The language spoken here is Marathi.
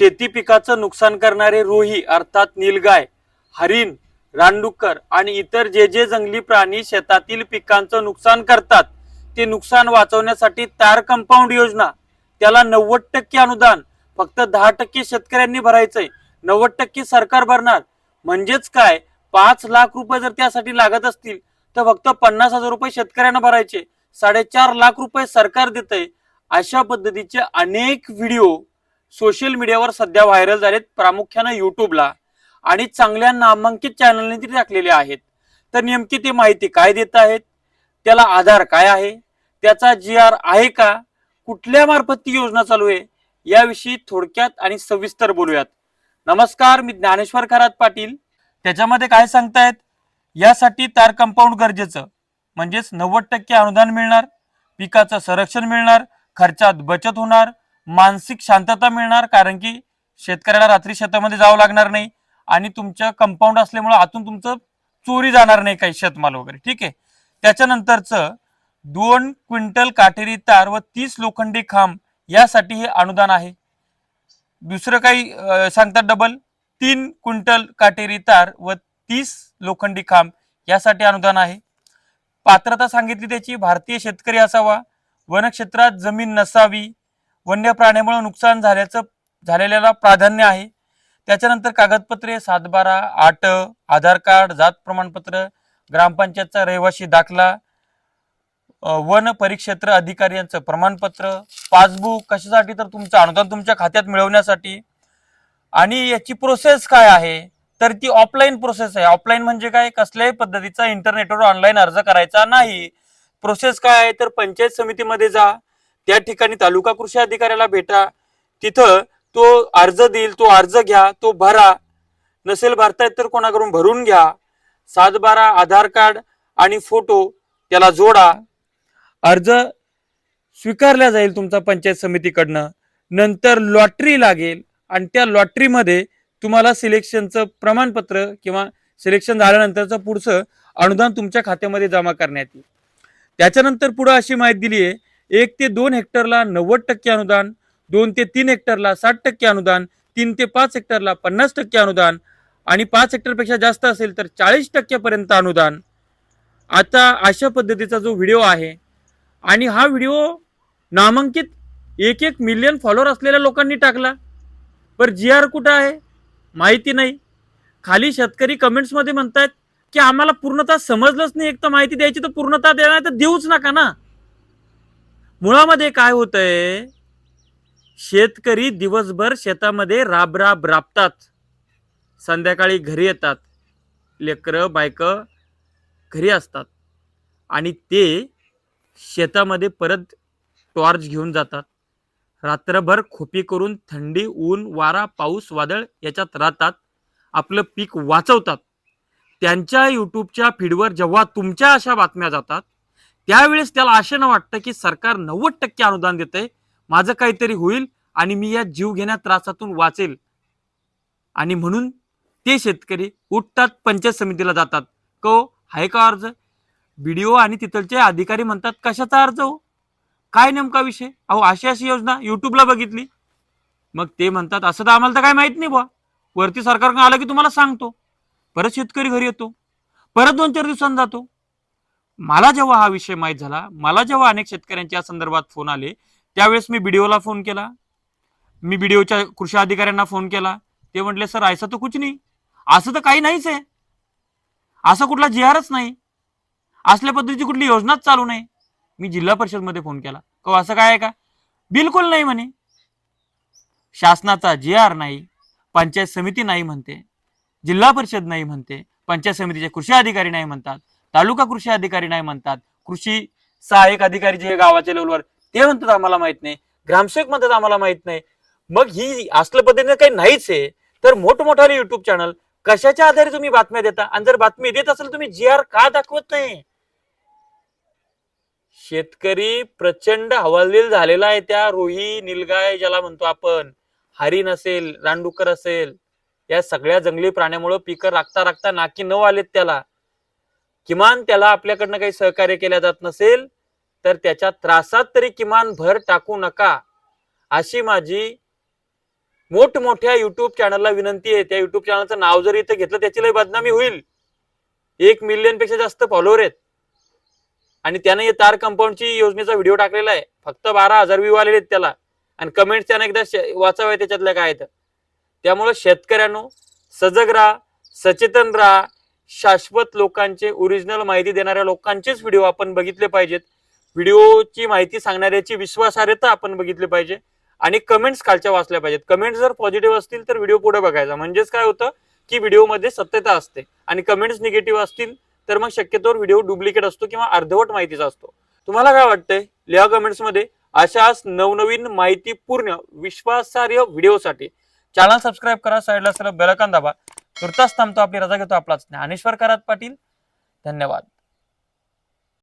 शेती पिकाचं नुकसान करणारे रोही अर्थात नीलगाय हरिण रानडुक्कर आणि इतर जे जे जंगली प्राणी शेतातील पिकांचं नुकसान करतात ते नुकसान वाचवण्यासाठी तार कंपाऊंड योजना त्याला नव्वद टक्के अनुदान फक्त दहा टक्के शेतकऱ्यांनी भरायचंय. नव्वद टक्के सरकार भरणार. म्हणजेच काय? पाच लाख रुपये जर त्यासाठी लागत असतील तर फक्त पन्नास हजार रुपये शेतकऱ्यांना भरायचे. साडेचार लाख रुपये सरकार देतंय. अशा पद्धतीचे अनेक व्हिडिओ सोशल मीडियावर सध्या व्हायरल झालेत प्रामुख्यानं युट्यूबला आणि चांगल्या नामांकित चॅनलने ती टाकलेले आहेत. तर नेमकी ती माहिती काय देत आहेत? त्याला आधार काय आहे? त्याचा जी आर आहे का? कुठल्या मार्फत ती योजना चालू आहे? याविषयी थोडक्यात आणि सविस्तर बोलूयात. नमस्कार मी ज्ञानेश्वर खरात पाटील. त्याच्यामध्ये काय सांगतायत? यासाठी तार कंपाऊंड गरजेचं. म्हणजेच नव्वद टक्के अनुदान मिळणार पिकाचं संरक्षण मिळणार खर्चात बचत होणार मानसिक शांतता मिळणार कारण की शेतकऱ्याला रात्री शेतामध्ये जावं लागणार नाही आणि तुमच्या कंपाऊंड असल्यामुळे आतून तुमचं चोरी जाणार नाही काही शेतमाल वगैरे. ठीक आहे? त्याच्यानंतरचं दोन क्विंटल काटेरी तार व तीस लोखंडी खांब यासाठी हे अनुदान आहे. दुसरं काही सांगतात डबल तीन क्विंटल काटेरी तार व तीस लोखंडी खांब यासाठी अनुदान आहे. पात्रता सांगितली त्याची भारतीय शेतकरी असावा वनक्षेत्रात जमीन नसावी वन्य प्राण्यामुळे नुकसान झाल्याचं झालेल्याला प्राधान्य आहे. त्याच्यानंतर कागदपत्रे सातबारा आट आधार कार्ड जात प्रमाणपत्र ग्रामपंचायतचा रहिवासी दाखला वन परिक्षेत्र अधिकारी यांचं प्रमाणपत्र पासबुक कशासाठी तर तुमचं अनुदान तुमच्या खात्यात मिळवण्यासाठी. आणि याची प्रोसेस काय आहे? तर ती ऑफलाईन प्रोसेस आहे. ऑफलाईन म्हणजे काय? कसल्याही पद्धतीचा इंटरनेटवर ऑनलाईन अर्ज करायचा नाही. प्रोसेस काय आहे? तर पंचायत समितीमध्ये जा. त्या ठिकाणी तालुका कृषी अधिकाऱ्याला भेटा. तिथं तो अर्ज देईल तो अर्ज घ्या तो भरा. नसेल भरता येत तर कोणाकडून भरून घ्या. सात बारा आधार कार्ड आणि फोटो त्याला जोडा. अर्ज स्वीकारला जाईल तुमचा पंचायत समितीकडनं. नंतर लॉटरी लागेल आणि त्या लॉटरीमध्ये तुम्हाला सिलेक्शनचं प्रमाणपत्र किंवा सिलेक्शन झाल्यानंतरचं पुढचं अनुदान तुमच्या खात्यामध्ये जमा करण्यात येईल. त्याच्यानंतर पुढं अशी माहिती दिली आहे एक ते दोन हेक्टरला नव्वद टक्के अनुदान दोन ते तीन हेक्टरला साठ टक्के अनुदान तीन ते पाच हेक्टरला पन्नास टक्के अनुदान आणि पाच हेक्टरपेक्षा जास्त असेल तर चाळीस टक्क्यापर्यंत अनुदान. आता अशा पद्धतीचा जो व्हिडिओ आहे आणि हा व्हिडिओ नामांकित एक एक मिलियन फॉलोअर असलेल्या लोकांनी टाकला. पर जी आर कुठं आहे? माहिती नाही. खाली शेतकरी कमेंट्समध्ये म्हणतात की आम्हाला पूर्णतः समजलंच नाही एक तर माहिती द्यायची तर पूर्णतः देणार तर देऊच नका ना. मुळामध्ये काय होतंय? शेतकरी दिवसभर शेतामध्ये राब राब राबतात. संध्याकाळी घरी येतात. लेकरं बायकं घरी असतात. आणि ते शेतामध्ये परत टॉर्च घेऊन जातात. रात्रभर खोपी करून थंडी ऊन वारा पाऊस वादळ याच्यात राहतात. आपलं पीक वाचवतात. त्यांच्या यूट्यूबच्या फीडवर जेव्हा तुमच्या अशा बातम्या जातात त्यावेळेस त्याला आशेनं वाटतं की सरकार नव्वद टक्के अनुदान देतंय माझं काहीतरी होईल आणि मी या जीव घेण्या त्रासातून वाचेल. आणि म्हणून ते शेतकरी उठतात पंचायत समितीला जातात. को हाय का अर्ज? बीडीओ आणि तिथलचे अधिकारी म्हणतात कशाचा अर्ज हो? काय नेमका विषय? अहो अशी अशी योजना युट्यूबला बघितली. मग ते म्हणतात असं तर आम्हाला तर काय माहीत नाही बुवा. वरती सरकारकडून आलं की तुम्हाला सांगतो. परत शेतकरी घरी येतो. परत दोन चार दिवसांनी जातो. मला जेव्हा हा विषय माहीत झाला मला जेव्हा अनेक शेतकऱ्यांच्या संदर्भात फोन आले त्यावेळेस मी बीडीओला फोन केला. मी बीडीओच्या कृषी अधिकाऱ्यांना फोन केला. ते म्हटले सर ऐसा तर कुछ नाही. असं तर काही नाहीच आहे. असं कुठला जी आरच नाही. असल्या पद्धतीची कुठली योजनाच चालू नाही. मी जिल्हा परिषदमध्ये फोन केला. का असं काय आहे का? बिलकुल नाही म्हणे. शासनाचा जी आर नाही पंचायत समिती नाही म्हणते. जिल्हा परिषद नाही म्हणते पंचायत समितीचे कृषी अधिकारी नाही म्हणतात. तालुका कृषी अधिकारी नाही म्हणतात. कृषी सहाय्यक अधिकारी जे गावाच्या लेवलवर ते म्हणतात आम्हाला माहीत नाही. ग्रामसेवक म्हणतात आम्हाला माहीत नाही. मग ही असल्या पद्धतीने काही नाहीच आहे. तर मोठमोठाले युट्यूब चॅनल कशाच्या आधारे तुम्ही बातम्या देता? आणि जर बातमी देत असेल तुम्ही जी आर का दाखवत नाही शेतकरी प्रचंड हवालदिल झालेला आहे त्या रोही निलगाय ज्याला म्हणतो आपण. हरिण असेल रानडुक्कर असेल. या सगळ्या जंगली प्राण्यामुळे पिकं राखता राखता नाकी न आलेत त्याला. किमान त्याला आपल्याकडनं काही सहकार्य केल्या जात नसेल तर त्याच्या त्रासात तरी किमान भर टाकू नका. अशी माझी मोठमोठ्या युट्यूब चॅनलला विनंती आहे. त्या युट्यूब चॅनलचं नाव जर इथं घेतलं त्याची लय बदनामी होईल. एक मिलियनपेक्षा जास्त फॉलोअर आहेत. आणि त्याने हे तार कंपाऊंडची योजनेचा व्हिडिओ टाकलेला आहे. फक्त बारा हजार व्ह्यू आलेले आहेत त्याला. आणि कमेंट त्याने एकदा श- वाचाव्या त्याच्यातल्या काय आहेत. त्यामुळे शेतकऱ्यांनो सजग राहा सचेतन राहा शाश्वत लोकांचे ओरिजिनल माहिती देणाऱ्या लोकांचेच व्हिडिओ आपण बघितले पाहिजेत. व्हिडिओची माहिती सांगणाऱ्याची विश्वासार्हता आपण बघितली पाहिजे. आणि कमेंट्स खालच्या वाचल्या पाहिजेत. कमेंट्स जर पॉझिटिव्ह असतील तर व्हिडिओ पुढे बघायचा. म्हणजेच काय होतं? की व्हिडिओमध्ये सत्यता असते. आणि कमेंट्स निगेटिव्ह असतील तर मग शक्यतोवर व्हिडिओ डुप्लिकेट असतो किंवा अर्धवट माहितीचा असतो. तुम्हाला काय वाटतंय? लिहा कमेंट्समध्ये. अशाच नवनवीन माहितीपूर्ण विश्वासार्ह व्हिडिओसाठी चॅनल सबस्क्राईब करा साईडला असलेला बेलकान दाबा. तुर्तास थांबतो आपली रजा घेतो आपलाच. ज्ञानेश्वर करात पाटील धन्यवाद.